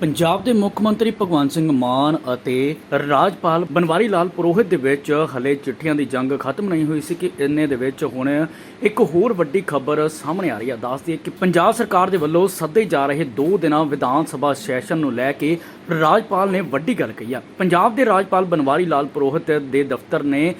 ਪੰਜਾਬ ਦੇ ਮੁੱਖ ਮੰਤਰੀ ਭਗਵੰਤ ਸਿੰਘ ਮਾਨ ਅਤੇ ਰਾਜਪਾਲ ਬਨਵਾਰੀ ਲਾਲ ਪੁਰੋਹਿਤ ਦੇ ਵਿੱਚ ਹਲੇ ਚਿੱਠੀਆਂ ਦੀ ਜੰਗ ਖਤਮ ਨਹੀਂ ਹੋਈ ਸੀ ਕਿ ਇੰਨੇ ਦੇ ਵਿੱਚ ਹੁਣ ਇੱਕ ਹੋਰ ਵੱਡੀ ਖਬਰ ਸਾਹਮਣੇ ਆ ਰਹੀ ਹੈ ਦੱਸਦੀ ਹੈ ਕਿ ਪੰਜਾਬ ਸਰਕਾਰ ਦੇ ਵੱਲੋਂ ਸੱਦੇ ਜਾ ਰਹੇ 2 ਦਿਨਾਂ ਵਿਧਾਨ ਸਭਾ ਸੈਸ਼ਨ ਨੂੰ ਲੈ ਕੇ ਰਾਜਪਾਲ ਨੇ ਵੱਡੀ ਗੱਲ ਕਹੀ ਹੈ ਪੰਜਾਬ ਦੇ ਰਾਜਪਾਲ ਬਨਵਾਰੀ ਲਾਲ ਪੁਰੋਹਿਤ ਦੇ ਦਫ਼ਤਰ ਨੇ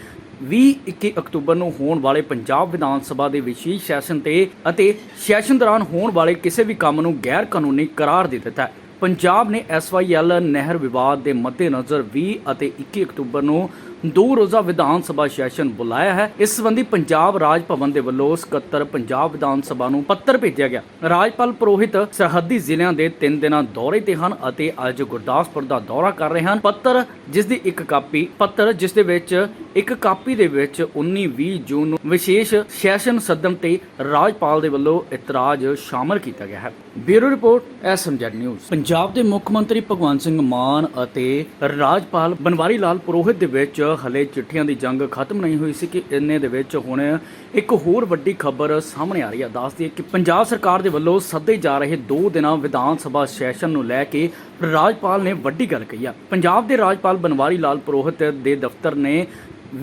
20-21 ਅਕਤੂਬਰ ਨੂੰ ਹੋਣ ਵਾਲੇ ਪੰਜਾਬ ਵਿਧਾਨ ਸਭਾ ਦੇ ਵਿਸ਼ੇਸ਼ ਸੈਸ਼ਨ ਤੇ ਅਤੇ ਸੈਸ਼ਨ ਦੌਰਾਨ ਹੋਣ ਵਾਲੇ ਕਿਸੇ ਵੀ ਕੰਮ ਨੂੰ ਗੈਰ ਕਾਨੂੰਨੀ ਕਰਾਰ ਦੇ ਦਿੱਤਾ। ਹੈ ਪੰਜਾਬ ਨੇ ਐਸਵਾਈਐਲ ਨਹਿਰ ਵਿਵਾਦ ਦੇ ਮੱਦੇਨਜ਼ਰ 20 ਅਤੇ 21 ਅਕਤੂਬਰ ਨੂੰ ਦੋ ਰੋਜ਼ਾ ਵਿਧਾਨ ਸਭਾ ਸੈਸ਼ਨ ਬੁਲਾਇਆ ਹੈ। ਇਸ ਸੰਬੰਧੀ ਪੰਜਾਬ ਰਾਜ ਭਵਨ ਦੇ ਵੱਲੋਂ ਸਕੱਤਰ ਪੰਜਾਬ ਵਿਧਾਨ ਸਭਾ ਨੂੰ ਪੱਤਰ ਭੇਜਿਆ ਗਿਆ। ਰਾਜਪਾਲ ਪੁਰੋਹਿਤ ਸਰਹੱਦੀ ਜ਼ਿਲ੍ਹਿਆਂ ਦੇ 3 ਦਿਨਾਂ ਦੌਰੇ ਤੇ ਹਨ ਅਤੇ ਅੱਜ ਗੁਰਦਾਸਪੁਰ ਦਾ ਦੌਰਾ ਕਰ ਰਹੇ ਹਨ। ਪੱਤਰ, ਜਿਸ ਦੀ ਇੱਕ ਕਾਪੀ, ਪੱਤਰ, ਜਿਸ ਦੇ ਵਿੱਚ ਇੱਕ ਕਾਪੀ ਦੇ ਵਿੱਚ 19-20 ਜੂਨ ਨੂੰ ਵਿਸ਼ੇਸ਼ ਸੈਸ਼ਨ ਸਦਨ ਤੇ ਰਾਜਪਾਲ ਦੇ ਵੱਲੋਂ ਇਤਰਾਜ਼ ਸ਼ਾਮਲ ਕੀਤਾ ਗਿਆ ਹੈ। Bureau report, SMZ news. Punjab ਦੇ ਮੁੱਖ ਮੰਤਰੀ ਭਗਵੰਤ ਸਿੰਘ ਮਾਨ ਅਤੇ ਰਾਜਪਾਲ ਬਨਵਾਰੀ ਲਾਲ ਪੁਰੋਹਿਤ ਦੇ ਵਿੱਚ ਹਲੇ ਚਿੱਠੀਆਂ ਦੀ ਜੰਗ ਖਤਮ ਨਹੀਂ ਹੋਈ ਸੀ ਕਿ ਇੰਨੇ ਦੇ ਵਿੱਚ ਹੁਣ ਇੱਕ ਹੋਰ ਵੱਡੀ ਖਬਰ ਸਾਹਮਣੇ ਆ ਰਹੀ ਹੈ ਦੱਸਦੀ ਹੈ ਕਿ ਪੰਜਾਬ ਸਰਕਾਰ ਦੇ ਵੱਲੋਂ ਸੱਦੇ ਜਾ ਰਹੇ 2 ਦਿਨਾਂ ਵਿਧਾਨ ਸਭਾ ਸੈਸ਼ਨ ਨੂੰ ਲੈ ਕੇ ਰਾਜਪਾਲ ਨੇ ਵੱਡੀ ਗੱਲ ਕਹੀ ਹੈ ਪੰਜਾਬ ਦੇ ਰਾਜਪਾਲ ਬਨਵਾਰੀ ਲਾਲ ਪੁਰੋਹਿਤ ਦੇ ਦਫ਼ਤਰ ਨੇ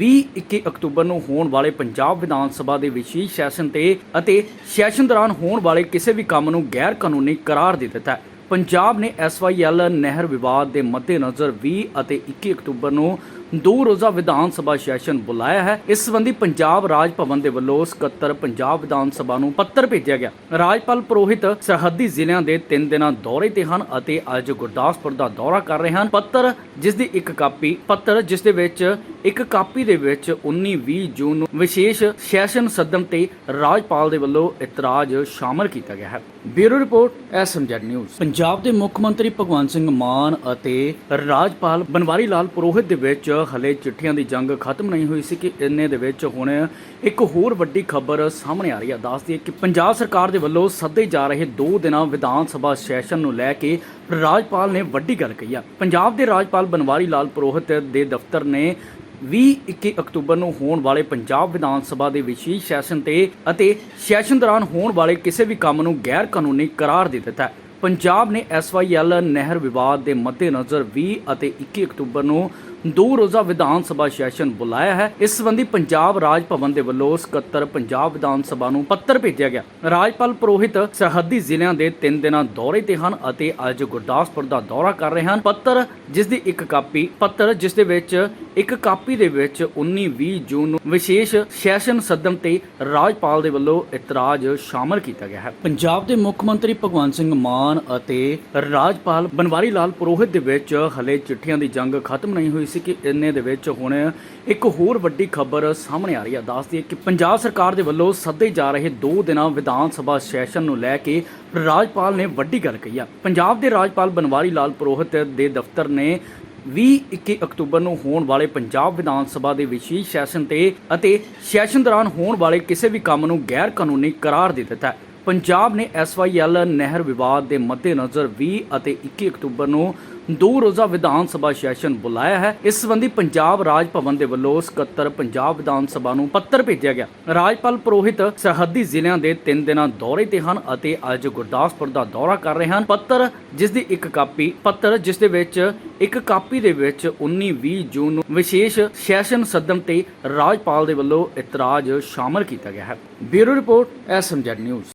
21 ਅਕਤੂਬਰ ਨੂੰ ਹੋਣ ਵਾਲੇ ਪੰਜਾਬ ਵਿਧਾਨ ਸਭਾ ਦੇ ਵਿਸ਼ੇਸ਼ ਸੈਸ਼ਨ ਤੇ ਅਤੇ ਸੈਸ਼ਨ ਦੌਰਾਨ ਹੋਣ ਵਾਲੇ ਕਿਸੇ ਵੀ ਕੰਮ ਨੂੰ ਗੈਰ ਕਾਨੂੰਨੀ ਕਰਾਰ ਦੇ ਦਿੱਤਾ। ਹੈ ਪੰਜਾਬ ਨੇ ਐਸਵਾਈਐਲ ਨਹਿਰ ਵਿਵਾਦ ਦੇ ਮੱਦੇਨਜ਼ਰ 20 ਅਤੇ 21 ਅਕਤੂਬਰ ਨੂੰ ਦੋ ਰੋਜ਼ਾ ਵਿਧਾਨ ਸਭਾ ਸੈਸ਼ਨ ਬੁਲਾਇਆ ਹੈ। ਇਸ ਸੰਬੰਧੀ ਪੰਜਾਬ ਰਾਜ ਭਵਨ ਦੇ ਵੱਲੋਂ ਸਕੱਤਰ ਪੰਜਾਬ ਵਿਧਾਨ ਸਭਾ ਨੂੰ ਪੱਤਰ ਭੇਜਿਆ ਗਿਆ। ਰਾਜਪਾਲ ਪੁਰੋਹਿਤ ਸਰਹੱਦੀ ਜ਼ਿਲ੍ਹਿਆਂ ਦੇ 3 ਦਿਨਾਂ ਦੌਰੇ ਤੇ ਹਨ ਅਤੇ ਅੱਜ ਗੁਰਦਾਸਪੁਰ ਦਾ ਦੌਰਾ ਕਰ ਰਹੇ ਹਨ। ਪੱਤਰ, ਜਿਸ ਦੀ ਇੱਕ ਕਾਪੀ, ਪੱਤਰ, ਜਿਸ ਦੇ ਵਿੱਚ ਇੱਕ ਕਾਪੀ ਦੇ ਵਿੱਚ 19-20 ਜੂਨ ਨੂੰ ਵਿਸ਼ੇਸ਼ ਸੈਸ਼ਨ ਸਦਨ ਤੇ ਰਾਜਪਾਲ ਦੇ ਵੱਲੋਂ ਇਤਰਾਜ਼ ਸ਼ਾਮਲ ਕੀਤਾ ਗਿਆ ਹੈ। Bureau report SMZ news. Punjab ਦੇ ਮੁੱਖ ਮੰਤਰੀ ਭਗਵੰਤ ਸਿੰਘ ਮਾਨ ਅਤੇ ਰਾਜਪਾਲ ਬਨਵਾਰੀ ਲਾਲ ਪੁਰੋਹਿਤ ਦੇ ਵਿੱਚ ਹਲੇ ਚਿੱਠੀਆਂ ਦੀ ਜੰਗ ਖਤਮ ਨਹੀਂ ਹੋਈ ਸੀ ਕਿ ਇੰਨੇ ਦੇ ਵਿੱਚ ਹੁਣ ਇੱਕ ਹੋਰ ਵੱਡੀ ਖਬਰ ਸਾਹਮਣੇ ਆ ਰਹੀ ਹੈ ਦੱਸਦੀ ਹੈ ਕਿ ਪੰਜਾਬ ਸਰਕਾਰ ਦੇ ਵੱਲੋਂ ਸੱਦੇ ਜਾ ਰਹੇ 2 ਦਿਨਾਂ ਵਿਧਾਨ ਸਭਾ ਸੈਸ਼ਨ ਨੂੰ ਲੈ ਕੇ ਰਾਜਪਾਲ ਨੇ ਵੱਡੀ ਗੱਲ ਕਹੀ ਹੈ ਪੰਜਾਬ ਦੇ ਰਾਜਪਾਲ ਬਨਵਾਰੀ ਲਾਲ ਪੁਰੋਹਿਤ ਦੇ ਦਫ਼ਤਰ ਨੇ 21 ਅਕਤੂਬਰ ਨੂੰ ਹੋਣ ਵਾਲੇ ਪੰਜਾਬ ਵਿਧਾਨ ਸਭਾ ਦੇ ਵਿਸ਼ੇਸ਼ ਸੈਸ਼ਨ ਤੇ ਅਤੇ ਸੈਸ਼ਨ ਦੌਰਾਨ ਹੋਣ ਵਾਲੇ ਕਿਸੇ ਵੀ ਕੰਮ ਨੂੰ ਗੈਰ ਕਾਨੂੰਨੀ ਕਰਾਰ ਦੇ ਦਿੱਤਾ ਪੰਜਾਬ ਨੇ ਐਸਵਾਈਐਲ ਨਹਿਰ ਵਿਵਾਦ ਦੇ ਮੱਦੇਨਜ਼ਰ 20 ਅਤੇ 21 ਅਕਤੂਬਰ ਨੂੰ ਦੋ ਰੋਜ਼ਾ ਵਿਧਾਨ ਸਭਾ ਸੈਸ਼ਨ ਬੁਲਾਇਆ ਹੈ। ਇਸ ਸੰਬੰਧੀ ਪੰਜਾਬ ਰਾਜ ਭਵਨ ਦੇ ਵੱਲੋਂ ਸਕੱਤਰ ਪੰਜਾਬ ਵਿਧਾਨ ਸਭਾ ਨੂੰ ਪੱਤਰ ਭੇਜਿਆ ਗਿਆ। ਰਾਜਪਾਲ ਪੁਰੋਹਿਤ ਸਰਹੱਦੀ ਜ਼ਿਲ੍ਹਿਆਂ ਦੇ 3 ਦਿਨਾਂ ਦੌਰੇ ਤੇ ਹਨ ਅਤੇ ਅੱਜ ਗੁਰਦਾਸਪੁਰ ਦਾ ਦੌਰਾ ਕਰ ਰਹੇ ਹਨ। ਪੱਤਰ, ਜਿਸ ਦੀ ਇੱਕ ਕਾਪੀ, ਪੱਤਰ, ਜਿਸ ਦੇ ਵਿੱਚ ਇੱਕ ਕਾਪੀ ਦੇ ਵਿੱਚ 19-20 ਜੂਨ ਨੂੰ ਵਿਸ਼ੇਸ਼ ਸੈਸ਼ਨ ਸੱਦਣ ਤੇ ਰਾਜਪਾਲ ਦੇ ਵੱਲੋਂ ਇਤਰਾਜ਼ ਸ਼ਾਮਲ ਕੀਤਾ ਗਿਆ ਹੈ। ਪੰਜਾਬ ਦੇ ਮੁੱਖ ਮੰਤਰੀ ਭਗਵੰਤ ਸਿੰਘ ਮਾਨ ਅਤੇ ਰਾਜਪਾਲ ਬਨਵਾਰੀ ਲਾਲ ਪੁਰੋਹਿਤ ਦੇ ਵਿੱਚ ਹਲੇ ਚਿੱਠੀਆਂ ਦੀ ਜੰਗ ਖਤਮ ਨਹੀਂ ਹੋਈ। ਸੀ ਕਿ ਇੰਨੇ ਦੇ ਵਿੱਚ ਹੁਣ ਇੱਕ ਹੋਰ ਵੱਡੀ ਖਬਰ ਸਾਹਮਣੇ ਆ ਰਹੀ ਹੈ ਦੱਸਦੀ ਹੈ ਕਿ ਪੰਜਾਬ ਸਰਕਾਰ ਦੇ ਵੱਲੋਂ ਸੱਦੇ ਜਾ ਰਹੇ 2 ਦਿਨਾਂ ਵਿਧਾਨ ਸਭਾ ਸੈਸ਼ਨ ਨੂੰ ਲੈ ਕੇ ਰਾਜਪਾਲ ਨੇ ਵੱਡੀ ਗੱਲ ਕਹੀ ਹੈ ਪੰਜਾਬ ਦੇ ਰਾਜਪਾਲ ਬਨਵਾਰੀ ਲਾਲ ਪੁਰੋਹਿਤ ਦੇ ਦਫ਼ਤਰ ਨੇ 20-21 ਅਕਤੂਬਰ ਨੂੰ ਹੋਣ ਵਾਲੇ ਪੰਜਾਬ ਵਿਧਾਨ ਸਭਾ ਦੇ ਵਿਸ਼ੇਸ਼ ਸੈਸ਼ਨ ਤੇ ਅਤੇ ਸੈਸ਼ਨ ਦੌਰਾਨ ਹੋਣ ਵਾਲੇ ਕਿਸੇ ਵੀ ਕੰਮ ਨੂੰ ਗੈਰ ਕਾਨੂੰਨੀ ਕਰਾਰ ਦੇ ਦਿੱਤਾ ਹੈ। ਪੰਜਾਬ ਨੇ ਐਸਵਾਈਐਲ ਨਹਿਰ ਵਿਵਾਦ ਦੇ ਮੱਦੇਨਜ਼ਰ 20 ਅਤੇ 21 ਅਕਤੂਬਰ ਨੂੰ ਦੋ ਰੋਜ਼ਾ ਵਿਧਾਨ ਸਭਾ ਸੈਸ਼ਨ ਬੁਲਾਇਆ ਹੈ। ਇਸ ਸੰਬੰਧੀ ਪੰਜਾਬ ਰਾਜ ਭਵਨ ਦੇ ਵੱਲੋਂ ਸਕੱਤਰ ਪੰਜਾਬ ਵਿਧਾਨ ਸਭਾ ਨੂੰ ਪੱਤਰ ਭੇਜਿਆ ਗਿਆ। ਰਾਜਪਾਲ ਪੁਰੋਹਿਤ ਸਰਹੱਦੀ ਜ਼ਿਲ੍ਹਿਆਂ ਦੇ 3 ਦਿਨਾਂ ਦੌਰੇ ਤੇ ਹਨ ਅਤੇ ਅੱਜ ਗੁਰਦਾਸਪੁਰ ਦਾ ਦੌਰਾ ਕਰ ਰਹੇ ਹਨ। ਪੱਤਰ ਜਿਸ ਦੀ ਇੱਕ ਕਾਪੀ, ਪੱਤਰ ਜਿਸ ਦੇ ਵਿੱਚ ਇੱਕ ਕਾਪੀ ਦੇ ਵਿੱਚ 19-20 ਜੂਨ ਨੂੰ ਵਿਸ਼ੇਸ਼ ਸੈਸ਼ਨ ਸੱਦਣ ਤੇ ਰਾਜਪਾਲ ਦੇ ਵੱਲੋਂ ਇਤਰਾਜ਼ ਸ਼ਾਮਲ ਕੀਤਾ ਗਿਆ ਹੈ। Bureau report SMZ news.